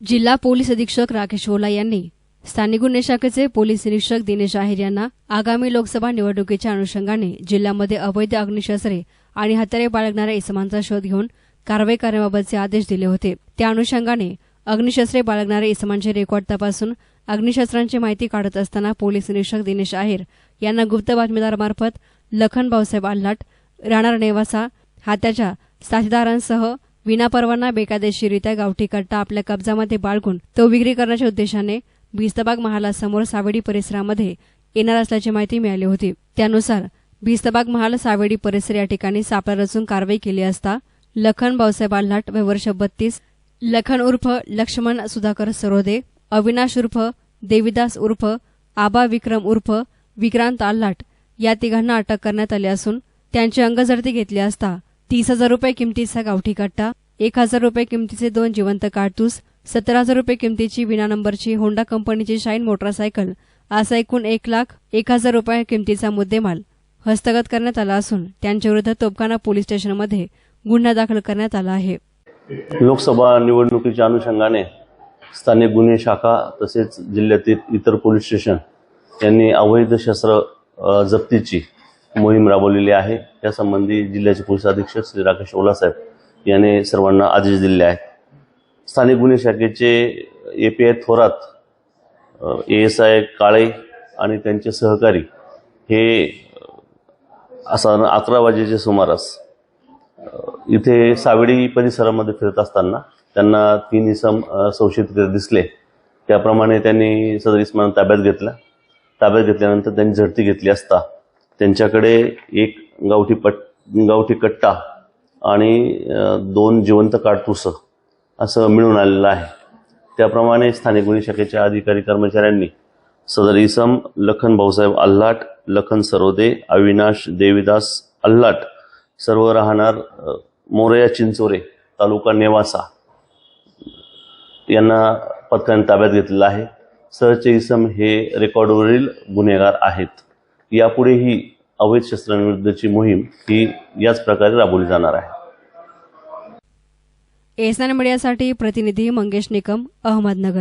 जिल्हा पोलीस अधीक्षक राकेश ओला यांनी स्थानिक गुन्हे शाखेचे पोलीस निरीक्षक दिनेश आहेर यांना आगामी लोकसभा निवडणुकीच्या अनुषंगाने जिल्ह्यामध्ये अवैध अग्निशस्त्रे आणि हत्यारे बाळगणाऱ्या इसमांचा शोध घेऊन कारवाई करण्याबाबतचे आदेश दिले होते. त्या अनुषंगाने अग्निशस्त्रे बाळगणाऱ्या इसमांचे रेकॉर्ड तपासून अग्निशस्त्रांची माहिती काढत असताना पोलीस निरीक्षक दिनेश आहेर यांना गुप्त बातमीदारामार्फत लखन भाऊसाहेब आल्हाट राहणार नेवासा हात्याच्या साथीदारांसह विनापरवाना बेकायदेशीरित्या गावठी कट्टा आपल्या कब्जामध्ये बाळगून तो विक्री करण्याच्या उद्देशाने भिस्तबाग महालासमोर सावेडी परिसरामध्ये येणार असल्याची माहिती मिळाली होती. त्यानुसार भिस्तबाग महाल सावेडी परिसर या ठिकाणी सापळा रचून कारवाई केली असता लखन भाऊसाहेब आल्हाट व वर्ष बत्तीस लखन उर्फ लक्ष्मण सुधाकर सरोदे अविनाश उर्फ देविदास उर्फ आबा विक्रम उर्फ विक्रांत आल्हाट या तिघांना अटक करण्यात आली असून त्यांची अंगझडती घेतली असता तीस हजार रुपये किमतीचा गावठी कट्टा एक हजार रुपये किमतीचे दोन जिवंत काडतूस सत्तर हजार रुपये किमतीची विना नंबरची होंडा कंपनीची शाईन मोटरसायकल असा एकूण एक लाख एक हजार रुपये किमतीचा मुद्देमाल हस्तगत करण्यात आला असून त्यांच्याविरुद्ध तोपखाना पोलीस स्टेशनमध्ये गुन्हा दाखल करण्यात आला आहे. लोकसभा निवडणुकीच्या अनुषंगाने स्थानिक गुन्हे शाखा तसेच जिल्ह्यातील इतर पोलीस स्टेशन यांनी अवैध शस्त्र जप्तीची मोहीम राबवलेली आहे. त्यासंबंधी जिल्ह्याचे पोलीस अधीक्षक श्री राकेश ओलासाहेब यांनी सर्वांना आदेश दिले आहेत. स्थानिक गुन्हे शाखेचे A P I Thorat A S I Kale आणि त्यांचे सहकारी हे असा अकरा वाजेच्या सुमारास इथे सावेडी परिसरामध्ये फिरत असताना त्यांना तीन इसम संशयित दिसले. त्याप्रमाणे त्यांनी सदर इसमान ताब्यात घेतला. ताब्यात घेतल्यानंतर त्यांनी झडती घेतली असता त्यांच्याकडे एक गावठी पट गावठी कट्टा आणि दोन जिवंत काडतुसं असं मिळून आलेलं आहे. त्याप्रमाणे स्थानिक गुन्हे शाखेच्या अधिकारी कर्मचाऱ्यांनी सदर इसम लखन भाऊसाहेब आल्हाट लखन सरोदे अविनाश देविदास आल्हाट सर्व राहणार मोरया चिंचोरे तालुका नेवासा यांना पथकाने ताब्यात घेतलेलं आहे. सहचे इसम हे रेकॉर्डवरील गुन्हेगार आहेत. यापुढेही अवैध शस्त्रांविरुद्धची मोहीम ही याच प्रकारे राबवली जाणार आहे. एसनान मीडियासाठी प्रतिनिधी मंगेश निकम अहमदनगर.